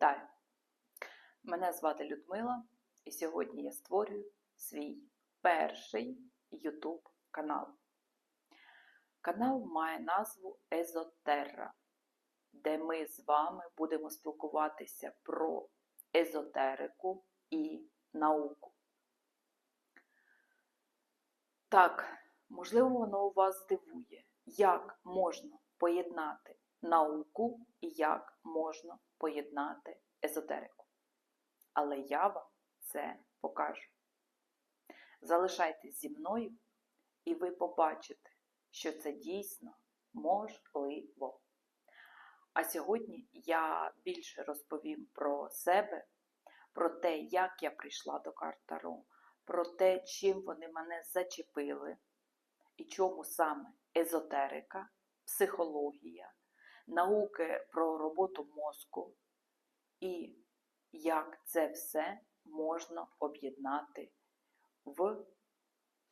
Вітаю! Мене звати Людмила, і сьогодні я створюю свій перший YouTube канал. Канал має назву Езотерра, де ми з вами будемо спілкуватися про езотерику і науку. Так, можливо, воно у вас здивує, як можна поєднати науку і як можна поєднати езотерику. Але я вам це покажу. Залишайтесь зі мною, і ви побачите, що це дійсно можливо. А сьогодні я більше розповім про себе, про те, як я прийшла до карт Таро, про те, чим вони мене зачепили, і чому саме езотерика, психологія, науки про роботу мозку і як це все можна об'єднати в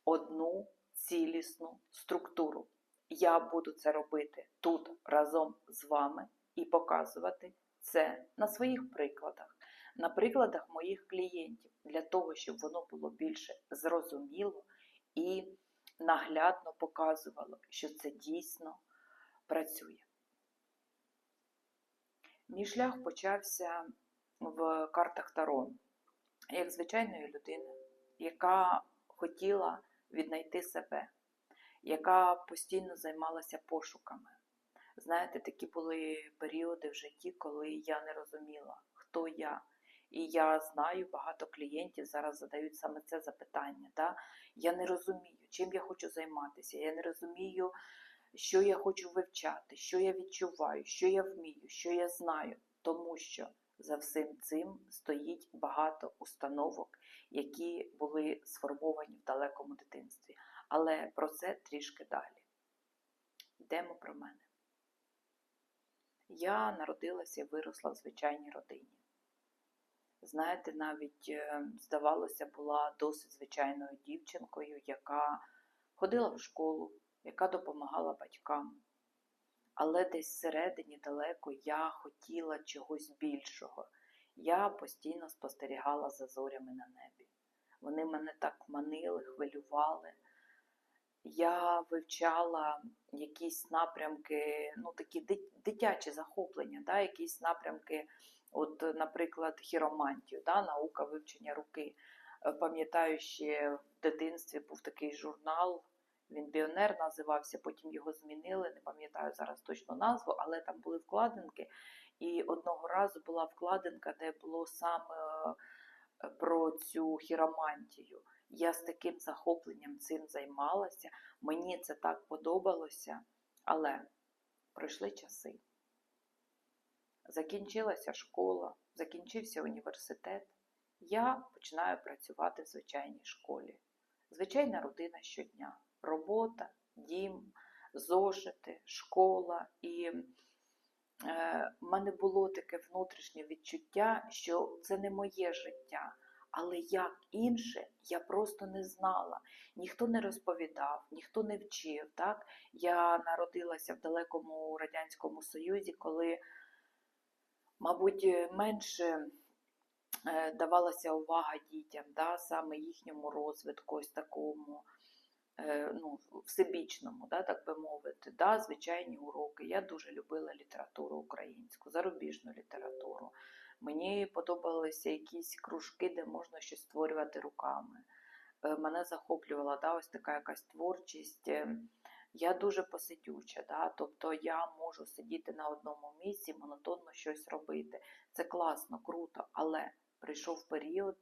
одну цілісну структуру. Я буду це робити тут разом з вами і показувати це на своїх прикладах, на прикладах моїх клієнтів, для того, щоб воно було більше зрозуміло і наглядно показувало, що це дійсно працює. Мій шлях почався в картах Таро, як звичайної людини, яка хотіла віднайти себе, яка постійно займалася пошуками. Знаєте, такі були періоди в житті, коли я не розуміла, хто я. І я знаю, багато клієнтів зараз задають саме це запитання. Да? Я не розумію, чим я хочу займатися, я не розумію, що я хочу вивчати, що я відчуваю, що я вмію, що я знаю, тому що за всім цим стоїть багато установок, які були сформовані в далекому дитинстві. Але про це трішки далі. Йдемо про мене. Я народилася і виросла в звичайній родині. Знаєте, навіть, е, здавалося, була досить звичайною дівчинкою, яка ходила в школу, яка допомагала батькам. Але десь всередині далеко я хотіла чогось більшого. Я постійно спостерігала за зорями на небі. Вони мене так манили, хвилювали. Я вивчала якісь напрямки, ну такі дитячі захоплення, да, якісь напрямки, от, наприклад, хіромантію, да, наука вивчення руки. Пам'ятаю, ще в дитинстві був такий журнал він Біонер називався, потім його змінили, не пам'ятаю зараз точно назву, але там були вкладинки. І одного разу була вкладинка, де було саме е, про цю хіромантію. Я з таким захопленням цим займалася, мені це так подобалося, але пройшли часи. Закінчилася школа, закінчився університет. Я починаю працювати в звичайній школі. Звичайна родина щодня робота, дім, зошити, школа. І е, в мене було таке внутрішнє відчуття, що це не моє життя. Але як інше, я просто не знала. Ніхто не розповідав, ніхто не вчив. Так? Я народилася в далекому Радянському Союзі, коли, мабуть, менше е, давалася увага дітям, да? саме їхньому розвитку, ось такому. Е, ну, всебічному, да, так би мовити, да, звичайні уроки. Я дуже любила літературу українську, зарубіжну літературу. Мені подобалися якісь кружки, де можна щось створювати руками. Е, мене захоплювала да, ось така якась творчість. Е, я дуже посидюча, да, тобто я можу сидіти на одному місці, монотонно щось робити. Це класно, круто, але прийшов період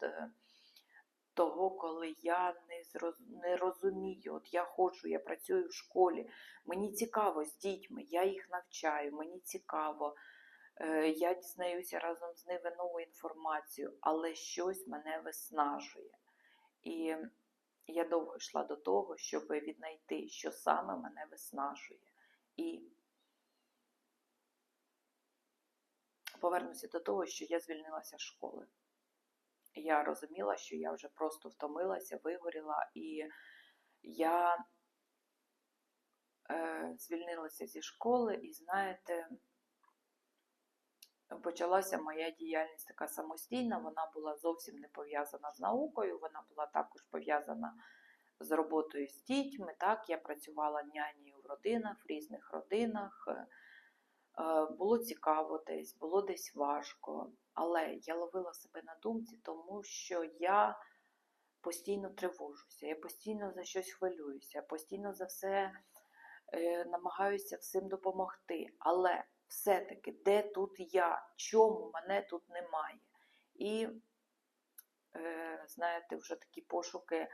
того, коли я не зроз... не розумію, от я ходжу, я працюю в школі, мені цікаво з дітьми, я їх навчаю, мені цікаво, е, я дізнаюся разом з ними нову інформацію, але щось мене виснажує. І я довго йшла до того, щоб віднайти, що саме мене виснажує. І повернуся до того, що я звільнилася з школи я розуміла, що я вже просто втомилася, вигоріла, і я е, звільнилася зі школи, і знаєте, почалася моя діяльність така самостійна. Вона була зовсім не пов'язана з наукою, вона була також пов'язана з роботою з дітьми. Так, я працювала нянею в родинах, в різних родинах. Е, Було цікаво десь, було десь важко, але я ловила себе на думці, тому що я постійно тривожуся, я постійно за щось хвилююся, постійно за все е, намагаюся всім допомогти. Але все-таки, де тут я? Чому мене тут немає? І, е, знаєте, вже такі пошуки.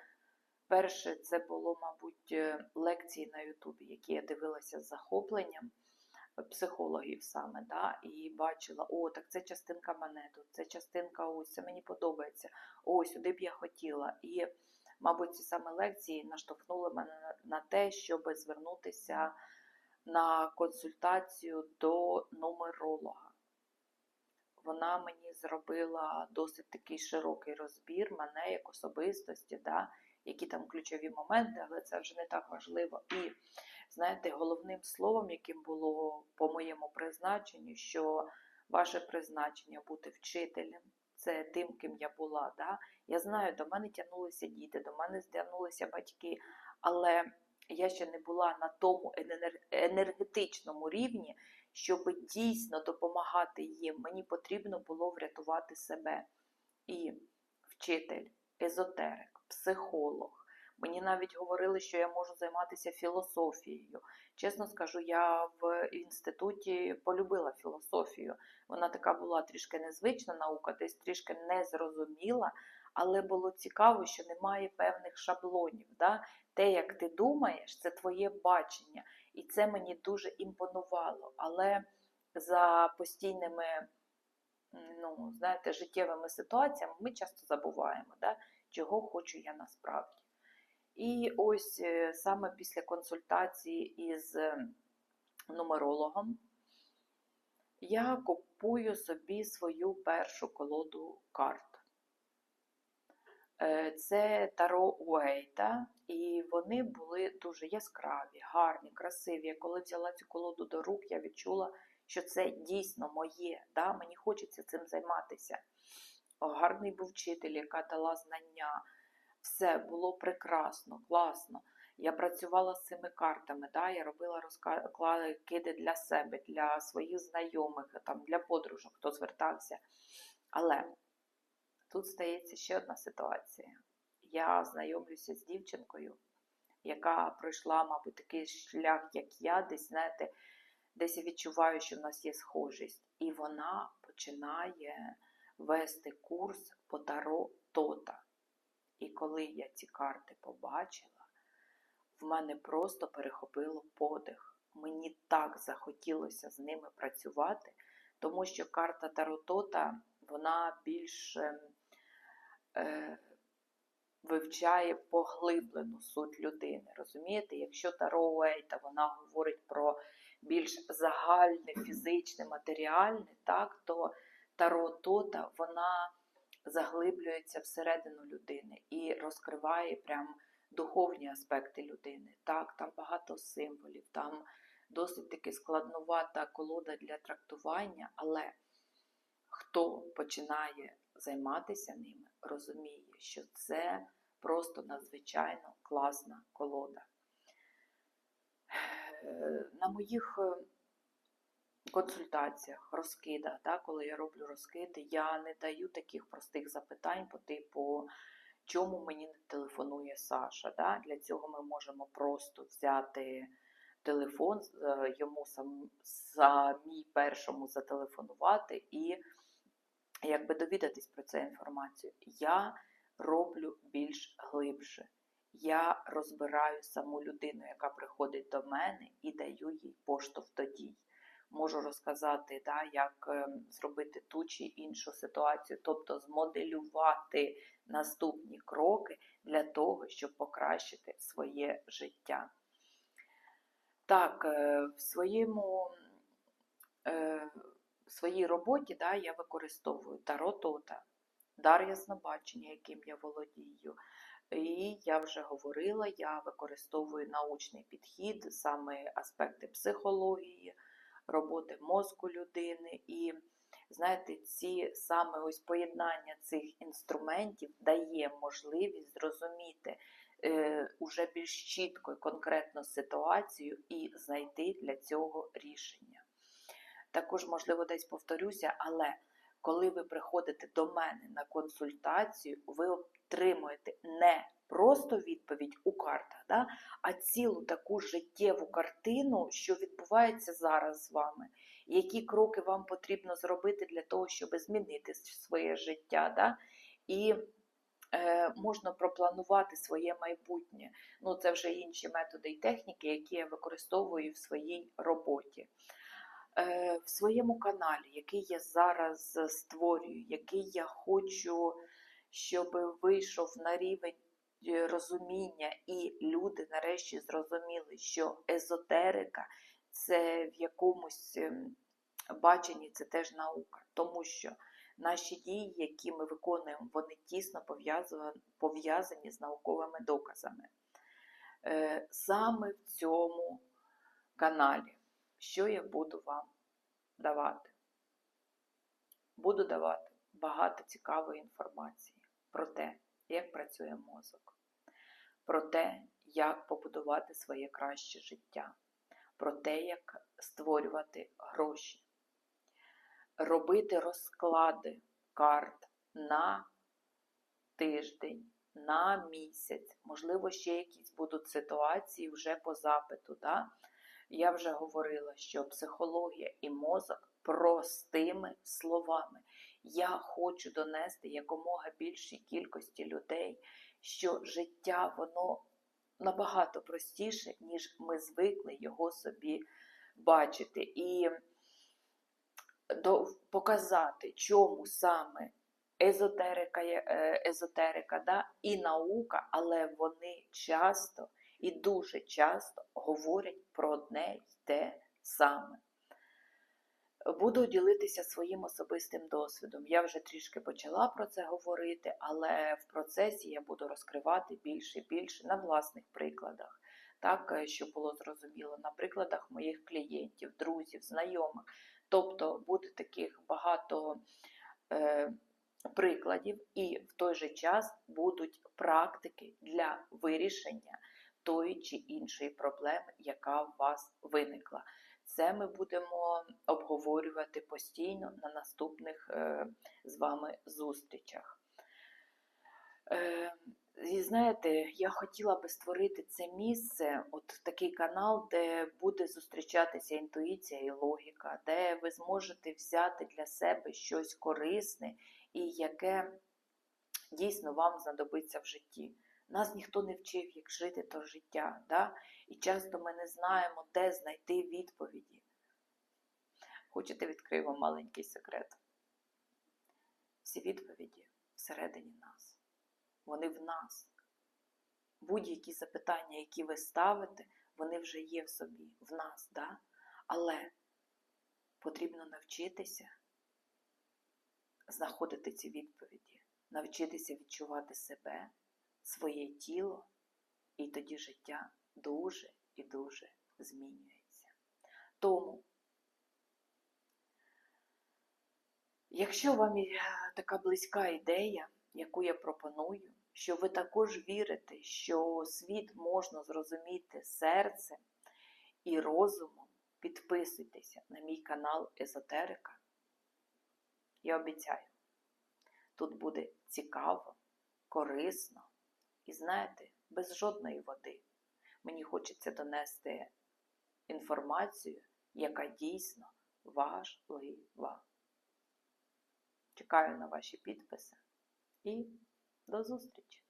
Перше, це було, мабуть, е, лекції на Ютубі, які я дивилася з захопленням психологів саме, да, і бачила, о, так це частинка мене тут, це частинка ось, це мені подобається, о, сюди б я хотіла. І, мабуть, ці саме лекції наштовхнули мене на- те, щоб звернутися на консультацію до нумеролога. Вона мені зробила досить такий широкий розбір мене як особистості, да, які там ключові моменти, але це вже не так важливо. І знаєте, головним словом, яким було по моєму призначенню, що ваше призначення бути вчителем, це тим, ким я була. Да? Я знаю, до мене тягнулися діти, до мене тягнулися батьки, але я ще не була на тому енергетичному рівні, щоб дійсно допомагати їм. Мені потрібно було врятувати себе. І вчитель, езотерик, психолог. Мені навіть говорили, що я можу займатися філософією. Чесно скажу, я в інституті полюбила філософію. Вона така була трішки незвична наука, десь трішки незрозуміла, але було цікаво, що немає певних шаблонів. Да? Те, як ти думаєш, це твоє бачення. І це мені дуже імпонувало. Але за постійними ну, знаєте, життєвими ситуаціями ми часто забуваємо, да, чого хочу я насправді. І ось е, саме після консультації із е, нумерологом я купую собі свою першу колоду карт. Е, Це Таро Уейта, і вони були дуже яскраві, гарні, красиві. Я Коли взяла цю колоду до рук, я відчула, що це дійсно моє. Да? Мені хочеться цим займатися. Гарний був вчитель, яка дала знання. Все було прекрасно, класно. Я працювала з цими картами, да? я робила розкиди для себе, для своїх знайомих, там, для подружок, хто звертався. Але тут стається ще одна ситуація. Я знайомлюся з дівчинкою, яка пройшла, мабуть, такий шлях, як я, десь, знаєте, десь я відчуваю, що в нас є схожість. І вона починає вести курс по таро Тота. І коли я ці карти побачила, в мене просто перехопило подих. Мені так захотілося з ними працювати, тому що карта Таро Тота, вона більш е, е, вивчає поглиблену суть людини. Розумієте, якщо Таро Уейта, вона говорить про більш загальне, фізичне, матеріальне, так, то Таро Тота, вона заглиблюється всередину людини і розкриває прям духовні аспекти людини. Так, там багато символів, там досить таки складнувата колода для трактування, але хто починає займатися ними, розуміє, що це просто надзвичайно класна колода. Е, На моїх е, консультаціях, розкидах, да, коли я роблю розкиди, я не даю таких простих запитань по типу, чому мені не телефонує Саша. Да? Для цього ми можемо просто взяти телефон, е, йому сам, самій першому зателефонувати і якби довідатись про цю інформацію. Я роблю більш глибше. Я розбираю саму людину, яка приходить до мене, і даю їй поштовх до дій. Можу розказати, да, як ем, зробити ту чи іншу ситуацію, тобто змоделювати наступні кроки для того, щоб покращити своє життя. Так, е, в своєму е, в своїй роботі да, я використовую Таро Тота, дар яснобачення, яким я володію. І я вже говорила, я використовую научний підхід, саме аспекти психології, роботи мозку людини. І знаєте, ці саме ось поєднання цих інструментів дає можливість зрозуміти е, уже більш чітко і конкретно ситуацію і знайти для цього рішення. Також, можливо, десь повторюся, але коли ви приходите до мене на консультацію, ви отримуєте не просто відповідь у картах, да, а цілу таку життєву картину, що відбувається зараз з вами, які кроки вам потрібно зробити для того, щоб змінити своє життя. Да, і е, можна пропланувати своє майбутнє. Ну, це вже інші методи і техніки, які я використовую в своїй роботі. Е, в своєму каналі, який я зараз створюю, який я хочу, щоб вийшов на рівень е, розуміння, і люди нарешті зрозуміли, що езотерика це в якомусь ем, баченні це теж наука, тому що наші дії, які ми виконуємо, вони тісно пов'язані з науковими доказами. Е, саме в цьому каналі що я буду вам давати? Буду давати багато цікавої інформації про те, як працює мозок, про те, як побудувати своє краще життя, про те, як створювати гроші, робити розклади карт на тиждень, на місяць, можливо, ще якісь будуть ситуації вже по запиту. Да? Я вже говорила, що психологія і мозок простими словами. Я хочу донести якомога більшій кількості людей, що життя воно набагато простіше, ніж ми звикли його собі бачити. І показати, чому саме езотерика, е, езотерика да, і наука, але вони часто і дуже часто говорять про одне й те саме. Буду ділитися своїм особистим досвідом. Я вже трішки почала про це говорити, але в процесі я буду розкривати більше і більше на власних прикладах, так, е, щоб було зрозуміло, на прикладах моїх клієнтів, друзів, знайомих. Тобто буде таких багато е, прикладів, і в той же час будуть практики для вирішення тої чи іншої проблеми, яка в вас виникла. Це ми будемо обговорювати постійно на наступних е, з вами зустрічах. Е, і знаєте, я хотіла би створити це місце, от такий канал, де буде зустрічатися інтуїція і логіка, де ви зможете взяти для себе щось корисне і яке дійсно вам знадобиться в житті. Нас ніхто не вчив, як жити то життя. Да? І часто ми не знаємо, де знайти відповіді. Хочете відкрию вам маленький секрет? Всі відповіді всередині нас. Вони в нас. Будь-які запитання, які ви ставите, вони вже є в собі, в нас. Да? Але потрібно навчитися знаходити ці відповіді, навчитися відчувати себе своє тіло, і тоді життя дуже і дуже змінюється. Тому, якщо вам така близька ідея, яку я пропоную, що ви також вірите, що світ можна зрозуміти серцем і розумом, підписуйтеся на мій канал Езотерика. Я обіцяю, тут буде цікаво, корисно і знаєте, без жодної води. Мені хочеться донести інформацію, яка дійсно важлива. Чекаю на ваші підписи і до зустрічі!